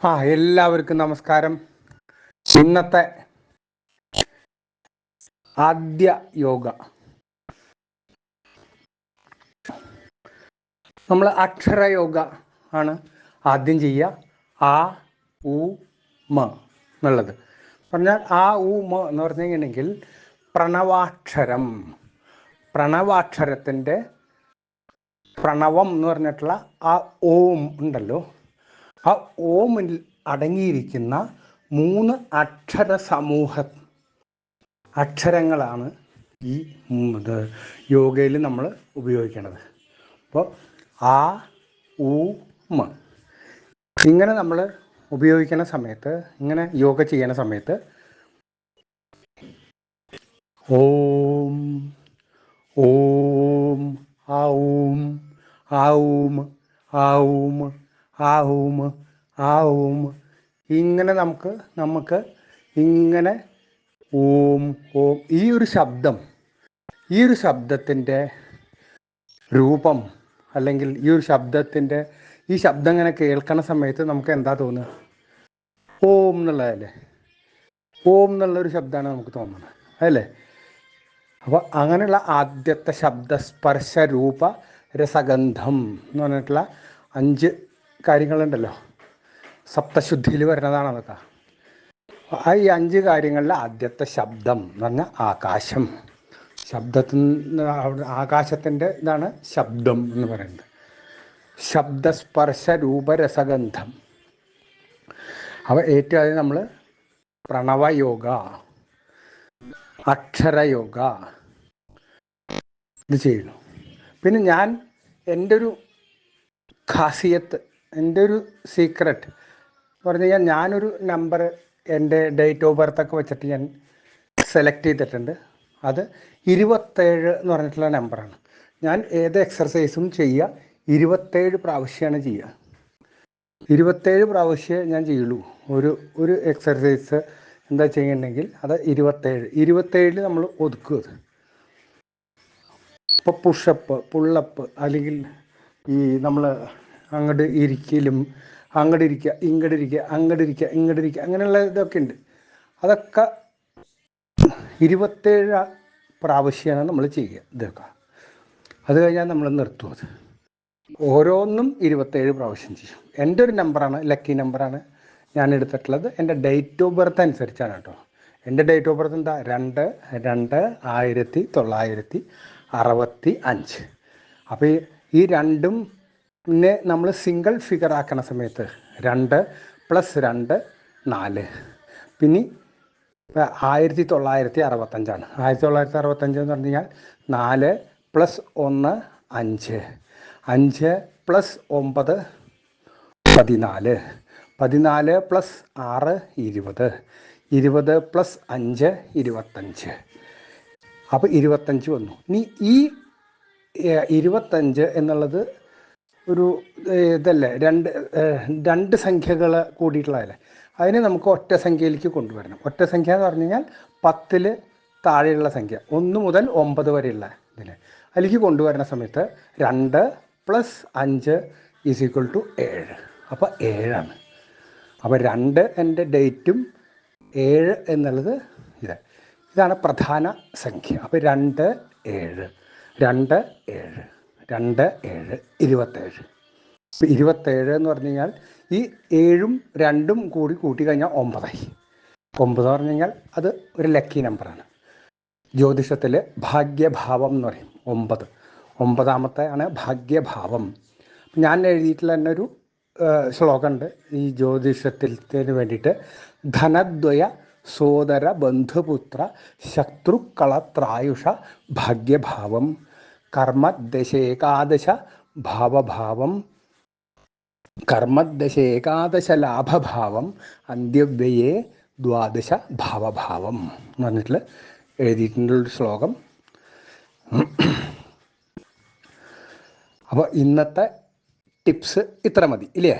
ആ എല്ലാവർക്കും നമസ്കാരം. ഇന്നത്തെ ആദ്യ യോഗ. നമ്മൾ അക്ഷര യോഗ ആണ് ആദ്യം ചെയ്യുക. ആ ഉ മ എന്നുള്ളത്. പറഞ്ഞാൽ ആ ഉ മ എന്ന് പറഞ്ഞു കഴിഞ്ഞിട്ടുണ്ടെങ്കിൽ പ്രണവാക്ഷരം. പ്രണവാക്ഷരത്തിന്റെ പ്രണവം എന്ന് പറഞ്ഞിട്ടുള്ള ആ ഓം ഉണ്ടല്ലോ. ആ ഓമിൽ അടങ്ങിയിരിക്കുന്ന മൂന്ന് അക്ഷര സമൂഹ. അക്ഷരങ്ങളാണ് ഈ യോഗയിൽ നമ്മൾ ഉപയോഗിക്കുന്നത് അപ്പോൾ ആ ഉ മ. ഇങ്ങനെ നമ്മൾ ഉപയോഗിക്കുന്ന സമയത്ത് ഇങ്ങനെ യോഗ ചെയ്യുന്ന സമയത്ത് ഓം ഓം ഔം ഔം ഔം ഔം ഔം ഇങ്ങനെ നമുക്ക് നമുക്ക് ഇങ്ങനെ ഓം ഓം ഈ ഒരു ശബ്ദം ഈ ഒരു ശബ്ദത്തിന്റെ രൂപം അല്ലെങ്കിൽ ഈ ഒരു ശബ്ദത്തിന്റെ ഈ ശബ്ദം ഇങ്ങനെ കേൾക്കണ സമയത്ത് നമുക്ക് എന്താ തോന്നുക? ഓം എന്നുള്ളതല്ലേ? ഓം എന്നുള്ളൊരു ശബ്ദമാണ് നമുക്ക് തോന്നുന്നത്. അല്ലേ? അപ്പോൾ അങ്ങനെയുള്ള ആദ്യത്തെ ശബ്ദ സ്പർശ രൂപ രസഗന്ധം എന്ന് പറഞ്ഞിട്ടുള്ള അഞ്ച് കാര്യങ്ങളുണ്ടല്ലോ. സപ്തശുദ്ധിയിൽ വരുന്നതാണ് അതൊക്കെ ആ ഈ അഞ്ച് കാര്യങ്ങളിലെ ആദ്യത്തെ ശബ്ദം എന്ന് പറഞ്ഞാൽ ആകാശം. ശബ്ദത്തിൽ ആകാശത്തിന്റെ ഇതാണ് ശബ്ദം എന്ന് പറയുന്നത്. ശബ്ദസ്പർശ രൂപരസഗന്ധം. അപ്പോൾ ഏറ്റവും ആദ്യം നമ്മൾ പ്രണവയോഗ അക്ഷരയോഗ ഇത് ചെയ്യുന്നു. പിന്നെ ഞാൻ എന്റെ ഒരു ഖാസിയത്ത് എന്റെ ഒരു സീക്രട്ട് പറഞ്ഞു കഴിഞ്ഞാൽ ഞാനൊരു നമ്പർ എന്റെ ഡേറ്റ് ഓഫ് ബർത്ത് ഒക്കെ വെച്ചിട്ട് ഞാൻ സെലക്ട് ചെയ്തിട്ടുണ്ട്. അത് ഇരുപത്തേഴ് എന്ന് പറഞ്ഞിട്ടുള്ള നമ്പറാണ് ഞാൻ ഏത് എക്സർസൈസും ചെയ്യുക ഇരുപത്തേഴ് പ്രാവശ്യമാണ് ചെയ്യുക ഇരുപത്തേഴ് പ്രാവശ്യമേ ഞാൻ ചെയ്യുള്ളൂ. ഒരു ഒരു എക്സർസൈസ് എന്താ ചെയ്യണമെങ്കിൽ അത് ഇരുപത്തേഴ്. ഇരുപത്തേഴിൽ നമ്മൾ ഒതുക്കുക അത്. ഇപ്പോൾ പുഷപ്പ് പുള്ളപ്പ് അല്ലെങ്കിൽ ഈ നമ്മൾ അങ്ങോട്ട് ഇരിക്കലും അങ്ങോട്ട് ഇരിക്കുക ഇങ്ങോട്ട് ഇരിക്കുക അങ്ങോട്ട് ഇരിക്കുക ഇങ്ങോട്ട് ഇരിക്കുക അങ്ങനെയുള്ള ഇതൊക്കെ ഉണ്ട്. അതൊക്കെ ഇരുപത്തേഴ് പ്രാവശ്യമാണ് നമ്മൾ ചെയ്യുക ഇതൊക്കെ. അത് കഴിഞ്ഞാൽ നമ്മൾ നിർത്തും അത്. ഓരോന്നും ഇരുപത്തേഴ് പ്രാവശ്യം ചെയ്യും. എന്റെ ഒരു നമ്പറാണ് ലക്കി നമ്പറാണ് ഞാൻ എടുത്തിട്ടുള്ളത്. എന്റെ ഡേറ്റ് ഓഫ് ബർത്ത് അനുസരിച്ചാണ് കേട്ടോ. എന്റെ ഡേറ്റ് ഓഫ് ബർത്ത് എന്താ? രണ്ട് രണ്ട് ആയിരത്തി തൊള്ളായിരത്തി അറുപത്തി അഞ്ച്. അപ്പോൾ ഈ രണ്ടും നമ്മൾ സിംഗിൾ ഫിഗർ ആക്കണ സമയത്ത് രണ്ട് പ്ലസ് രണ്ട് നാല്. പിന്നെ ആയിരത്തി തൊള്ളായിരത്തി അറുപത്തഞ്ചാണ്. ആയിരത്തി തൊള്ളായിരത്തി അറുപത്തഞ്ച് എന്ന് പറഞ്ഞു കഴിഞ്ഞാൽ നാല് പ്ലസ് ഒന്ന് അഞ്ച്. അഞ്ച് പ്ലസ് ഒമ്പത് പതിനാല്. പതിനാല് പ്ലസ് ആറ് ഇരുപത്. ഇരുപത് പ്ലസ് അഞ്ച് ഇരുപത്തഞ്ച്. അപ്പോൾ ഇരുപത്തഞ്ച് വന്നു. ഇനി ഈ ഇരുപത്തഞ്ച് എന്നുള്ളത് ഒരു ഇതല്ലേ രണ്ട് രണ്ട് സംഖ്യകൾ കൂടിയിട്ടുള്ളതല്ലേ? അതിനെ നമുക്ക് ഒറ്റ സംഖ്യയിലേക്ക് കൊണ്ടുവരണം. ഒറ്റ സംഖ്യ എന്ന് പറഞ്ഞു കഴിഞ്ഞാൽ പത്തിൽ താഴെയുള്ള സംഖ്യ ഒന്ന് മുതൽ ഒമ്പത് വരെയുള്ള ഇതിൽ അതിലേക്ക് കൊണ്ടുവരുന്ന സമയത്ത് രണ്ട് പ്ലസ് അഞ്ച് ഈസ് ഈക്വൽ ടു ഏഴ്. അപ്പോൾ ഏഴാണ്. അപ്പോൾ രണ്ട് എന്റെ ഡേറ്റും ഏഴ് എന്നുള്ളത് ഇത്. ഇതാണ് പ്രധാന സംഖ്യ. അപ്പോൾ രണ്ട് ഏഴ് രണ്ട് ഏഴ്. രണ്ട് ഏഴ് ഇരുപത്തേഴ്. ഇരുപത്തേഴ് എന്ന് പറഞ്ഞു കഴിഞ്ഞാൽ ഈ ഏഴും രണ്ടും കൂടി കൂട്ടി കഴിഞ്ഞാൽ ഒമ്പതായി. ഒമ്പത് പറഞ്ഞു കഴിഞ്ഞാൽ അത് ഒരു ലക്കി നമ്പറാണ് ജ്യോതിഷത്തിൽ ഭാഗ്യഭാവം എന്ന് പറയും ഒമ്പത്. ഒമ്പതാമത്തെ ആണ് ഭാഗ്യഭാവം. ഞാൻ എഴുതിയിട്ടുള്ള തന്നെ ഒരു ശ്ലോകമുണ്ട്. ഈ ജ്യോതിഷത്തിന് വേണ്ടിയിട്ട് ധനദ്വയ സോദര ബന്ധുപുത്ര ശത്രുക്കളത്രായുഷ ഭാഗ്യഭാവം. കർമ്മദശേകാദശ ഭാവഭാവം കർമ്മദശ ഏകാദശ ലാഭഭാവം അന്ത്യവ്യയെ ദ്വാദശ ഭാവഭാവം എന്ന് പറഞ്ഞിട്ട് എഴുതിയിട്ടുള്ളൊരു ശ്ലോകം. അപ്പോൾ ഇന്നത്തെ ടിപ്സ് ഇത്ര മതി ഇല്ലേ?